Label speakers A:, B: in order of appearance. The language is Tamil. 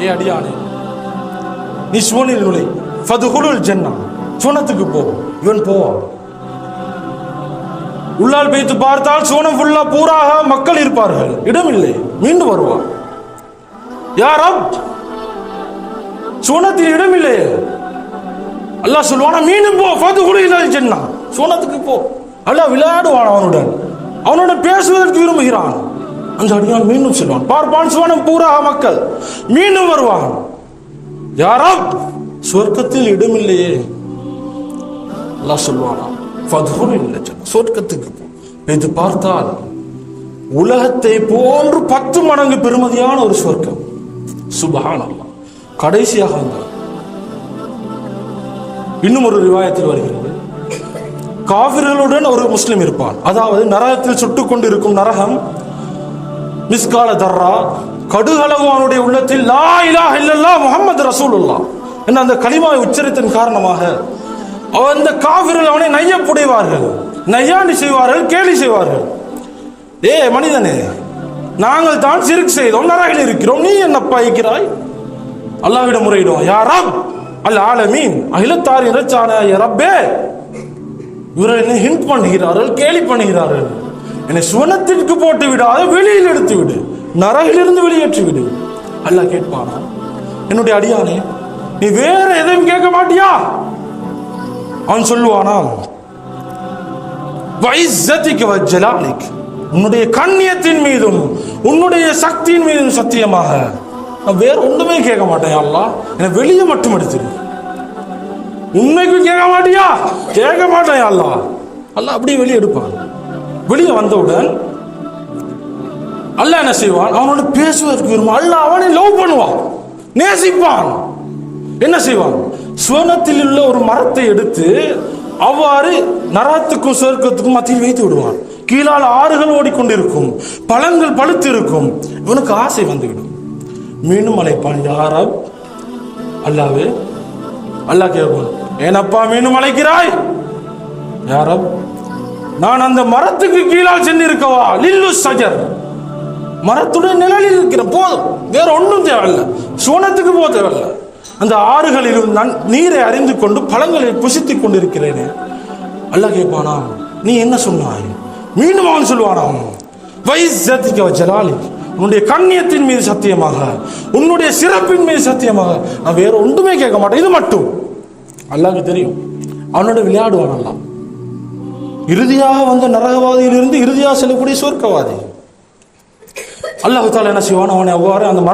A: ஏ அடியானே நீ சுவனில் நுழை. ஃபதுகுலுல் ஜென்னா. சுவனத்துக்கு போ. இவன் போவான் உள்ளால் பேத்து பார்த்தால் சோனம் ஃபுல்லா பூராக மக்கள் இருப்பார்கள். இடமில்லை. மீண்டும் வருவான் யாரம் சோனத்தில் இடமில்லை. அல்லாஹ் சொல்லுவானா மீண்டும் போ. ஃபது குடியில் சென்னா சோனத்துக்கு போ. அல்லாஹ் விளையாடுவான் அவனுடன். அவனுடன் பேசுவதற்கு விரும்புகிறான். அந்த அடியான் மீண்டும் செல்வான் பார்ப்பான் சோனம் பூரா மக்கள் மீண்டும் வருவான். யாரம் சொர்க்கத்தில் இடமில்லையே. அல்லாஹ் சொல்வானா சொர்க்கத்துக்கு போ. இது பார்த்தால் உலகத்தை போன்று பத்து மடங்கு பெருமதியான ஒரு சொர்க்கம். சுபஹான் கடைசியாக வந்தார் இன்னும் ஒரு ரிவாயத்தில் வருகிறது. காவிர்களுடன் ஒரு முஸ்லிம் இருப்பான். அதாவது நரகத்தில் சுட்டுக் கொண்டிருக்கும் நரகம் மிஸ்கால தர்ரா கடுகளவு அவனுடைய உள்ளத்தில் லா இலா இல்லல்லா முகமது ரசூலுல்லா என்ற அந்த களிமாவை உச்சரித்தின் காரணமாக அவன் அந்த காவிரில் அவனை நையப்புடைவார்கள் நையாண்டி செய்வார்கள் கேலி செய்வார்கள். ஏ மனிதனே நாங்கள் தான் சிறுக்கு செய்தோம் நரகில் இருக்கிறோம் நீ என்ன பாய்க்கிறாய் அல்லாவிடம் முறையிடும் யா அல்ல ஆலமீன் அகிலத்தார் இறைச்சான ரப்பே. இவரை என்னை ஹிண்ட் பண்ணுகிறார்கள் கேலி பண்ணுகிறார்கள். என்னை சுவனத்திற்கு போட்டு விடாத வெளியில் எடுத்து விடு நரகிலிருந்து வெளியேற்றி விடு. அல்லாஹ் கேட்பானா? என்னுடைய அடியானே நீ வேற எதையும் கேட்க மாட்டியா? அவன் சொல்லுவானால் வைசத்திக்கு வஜலாலிக் உன்னுடைய கண்ணியத்தின் மீதும் உன்னுடைய சக்தியின் மீதும் சத்தியமாக. நான் வேற ஒன்றுமே கேட்க மாட்டேன் அல்லாஹ். என்னை வெளியே மட்டும் எடுத்துரு உண்மைக்கும் கேட்க மாட்டியா? கேட்க மாட்டேன் அல்லா அல்லாஹ் அப்படியே வெளியே எடுப்பான். வெளியே வந்தவுடன் அல்லாஹ் என்ன செய்வான்? அவனோட பேசுவதற்கு விரும்ப அல்லாஹ் அவனை லவ் பண்ணுவான். நேசிப்பான். என்ன செய்வான்? சுவனத்தில் உள்ள ஒரு மரத்தை எடுத்து அவ்வாறு நரகத்துக்கும் சொர்க்கத்துக்கும் மத்தியில் வைத்து விடுவான். கீழால் ஆறுகள் ஓடிக்கொண்டிருக்கும். பழங்கள் பழுத்து இருக்கும் இவனுக்கு ஆசை வந்துவிடும். மீண்டும் அழைப்பான். யாரப் அல்லாவே அல்லாஹ் கேட்பான். ஏனப்பா மீண்டும் அழைக்கிறாய்? யாரப் நான் அந்த மரத்துக்கு கீழால் சென்று இருக்கவா லில்லு சஜர். மரத்துடன் நிழலில் இருக்கிற போதும் வேற ஒன்றும் தேவையில்லை. சோனத்துக்கு போக தேவையில்லை. அந்த ஆறுகளிலும் நான் நீரை அறிந்து கொண்டு பழங்களை புசித்துக் கொண்டிருக்கிறேனே. அல்லாஹ் கேட்பானா நீ என்ன சொன்னாய்? மீண்டும் அவன் சொல்வானாம் வைசத்திக்க ஜலாலி உன்னுடைய கண்ணியத்தின் மீது சத்தியமாக. உன்னுடைய சிறப்பின் மீது சத்தியமாக. நான் வேற ஒன்றுமே கேட்க மாட்டேன். இது மட்டும். அல்லாஹ்க்கு தெரியும். அவனோட விளையாடுவான் அல்லாஹ். இறுதியாக வந்த நரகவாதியிலிருந்து இறுதியாக செல்லக்கூடிய சொர்க்கவாதி. அல்லாஹால என்ன செய்வான்? அவனை அவ்வாறு அந்த